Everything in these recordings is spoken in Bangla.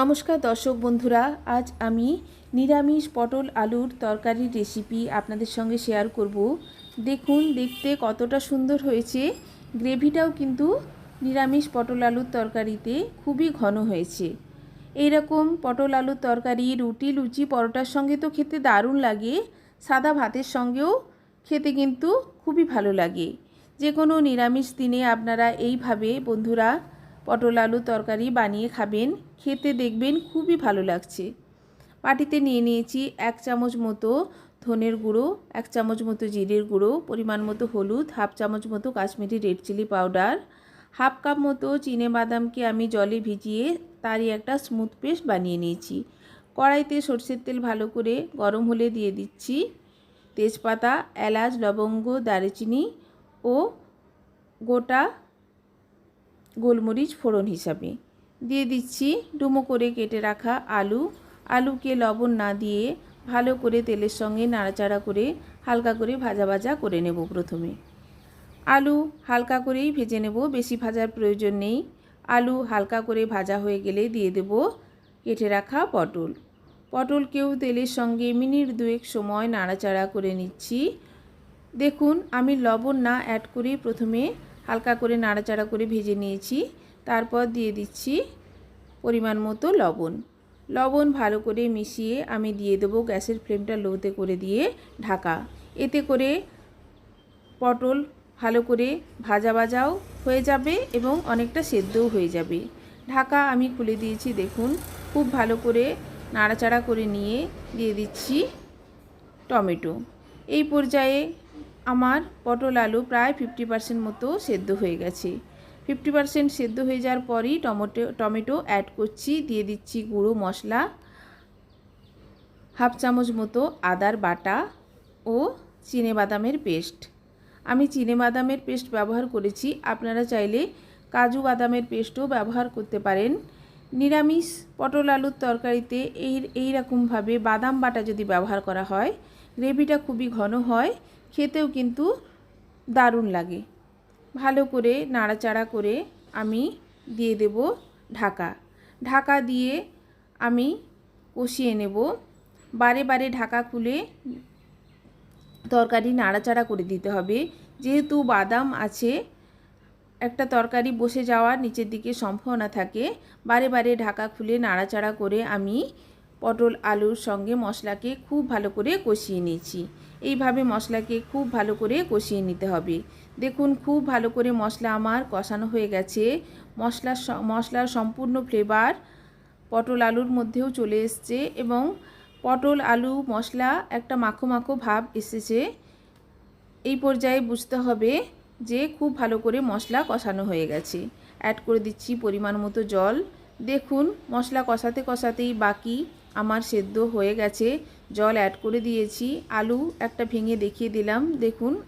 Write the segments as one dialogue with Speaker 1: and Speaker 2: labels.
Speaker 1: নমস্কার দর্শক বন্ধুরা, আজ আমি নিরামিষ পটল আলুর তরকারির রেসিপি আপনাদের সঙ্গে শেয়ার করব। দেখুন, দেখতে কতটা সুন্দর হয়েছে। গ্রেভিটাও কিন্তু নিরামিষ পটল আলুর তরকারিতে খুবই ঘন হয়েছে। এইরকম পটল আলুর তরকারি, রুটি, লুচি, পরোটার সঙ্গে তো খেতে দারুণ লাগে। সাদা ভাতের সঙ্গেও খেতে কিন্তু খুবই ভালো লাগে। যে কোনো নিরামিষ দিনে আপনারা এইভাবে বন্ধুরা পটল আলু তরকারি বানিয়ে খাবেন, খেতে দেখবেন খুবই ভালো লাগছে। পাটিতে নিয়ে নিয়েছি এক চামচ মতো ধনের গুঁড়ো, এক চামচ মতো জিরের গুঁড়ো, পরিমাণ মতো হলুদ, হাফ চামচ মতো Kashmiri red chilli powder, half cup মতো চিনে বাদামকে আমি জলে ভিজিয়ে তারই একটা স্মুথ পেস্ট বানিয়ে নিয়েছি। কড়াইতে সর্ষের তেল ভালো করে গরম হলে দিয়ে দিচ্ছি তেজপাতা, এলাচ, লবঙ্গ, দারচিনি ও গোটা গোলমরিচ ফোড়ন হিসাবে। দিয়ে দিচ্ছি ডুমো করে কেটে রাখা আলু। আলুকে লবণ না দিয়ে ভালো করে তেলের সঙ্গে নাড়াচাড়া করে হালকা করে ভাজা ভাজা করে নেব প্রথমে। আলু হালকা করেই ভেজে নেব, বেশি ভাজার প্রয়োজন নেই। আলু হালকা করে ভাজা হয়ে গেলে দিয়ে দেব কেটে রাখা পটল। পটলকেও তেলের সঙ্গে মিনিট দুয়েক সময় নাড়াচাড়া করে নিচ্ছি। দেখুন, আমি লবণ না অ্যাড করে প্রথমে হালকা করে নাড়াচাড়া করে ভেজে নিয়েছি। তারপর দিয়ে দিচ্ছি পরিমাণ মতো লবণ। লবণ ভালো করে মিশিয়ে আমি দিয়ে দেবো গ্যাসের ফ্লেমটা লোতে করে দিয়ে ঢাকা। এতে করে পটল ভালো করে ভাজা ভাজাও হয়ে যাবে এবং অনেকটা সেদ্ধও হয়ে যাবে। ঢাকা আমি খুলে দিয়েছি, দেখুন, খুব ভালো করে নাড়াচাড়া করে নিয়ে দিয়ে দিচ্ছি টমেটো। এই পর্যায়ে আমার পটল আলু প্রায় ফিফটি পার্সেন্ট মতো সেদ্ধ হয়ে গেছে। ফিফটি পার্সেন্ট সেদ্ধ হয়ে যাওয়ার পরই টমেটো টমেটো অ্যাড করছি, দিয়ে দিচ্ছি গুঁড়ো মশলা, হাফ চামচ মতো আদার বাটা ও চিনে বাদামের পেস্ট। আমি চিনে বাদামের পেস্ট ব্যবহার করেছি। আপনারা চাইলে কাজু বাদামের পেস্টও ব্যবহার করতে পারেন। নিরামিষ পটল আলুর তরকারিতে এই এই রকমভাবে বাদাম বাটা যদি ব্যবহার করা হয়, গ্রেভিটা খুবই ঘন হয় খেতেও কিন্তু দারুণ লাগে। ভালো করে নাড়াচাড়া করে আমি দিয়ে দেব ঢাকা। ঢাকা দিয়ে আমি কষিয়ে নেব। বারে বারে ঢাকা খুলে তরকারি নাড়াচাড়া করে দিতে হবে। যেহেতু বাদাম আছে, একটা তরকারি বসে যাওয়ার নিচের দিকে সম্ভাবনা থাকে। বারে বারে ঢাকা খুলে নাড়াচাড়া করে আমি পটল, আলুর সঙ্গে মশলাকে খুব ভালো করে কষিয়ে নিয়েছি। এইভাবে মশলাকে খুব ভালো করে কষিয়ে নিতে হবে। দেখুন, খুব ভালো করে মশলা আমার কষানো হয়ে গেছে। মশলার মশলার সম্পূর্ণ ফ্লেভার পটল আলুর মধ্যেও চলে এসছে এবং পটল, আলু, মশলা একটা মাখো মাখো ভাব এসেছে। এই পর্যায়ে বুঝতে হবে যে খুব ভালো করে মশলা কষানো হয়ে গেছে। অ্যাড করে দিচ্ছি পরিমাণ মতো জল। দেখুন, মশলা কষাতে কষাতেই বাকি আমার সেদ্ধ হয়ে গেছে। জল অ্যাড করে দিয়েছি। আলু একটা ভেঙে দেখিয়ে দিলাম। দেখুন,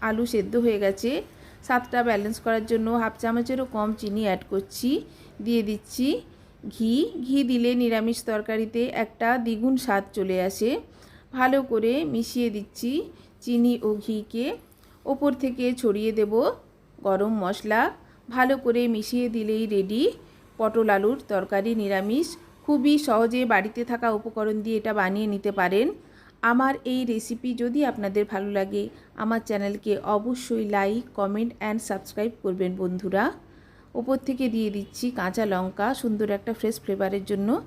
Speaker 1: আলু সেদ্ধ হয়ে গেছে। স্বাদটা ব্যালেন্স করার জন্য হাফ চামচেরও কম চিনি অ্যাড করছি। দিয়ে দিচ্ছি ঘি। ঘি দিলে নিরামিষ তরকারিতে একটা দ্বিগুণ স্বাদ চলে আসে। ভালো করে মিশিয়ে দিচ্ছি চিনি ও ঘিকে। ওপর থেকে ছড়িয়ে দেব গরম মশলা। ভালো করে মিশিয়ে দিলেই রেডি পটল আলুর তরকারি, নিরামিষ। খুবই সহজে বাড়িতে থাকা উপকরণ দিয়ে এটা বানিয়ে নিতে পারেন। আমার এই রেসিপি যদি আপনাদের ভালো লাগে, আমার চ্যানেলকে অবশ্যই লাইক কমেন্ট অ্যান্ড সাবস্ক্রাইব করবেন বন্ধুরা। ওপর থেকে দিয়ে দিচ্ছি কাঁচা লঙ্কা, সুন্দর একটা ফ্রেশ ফ্লেভারের জন্য।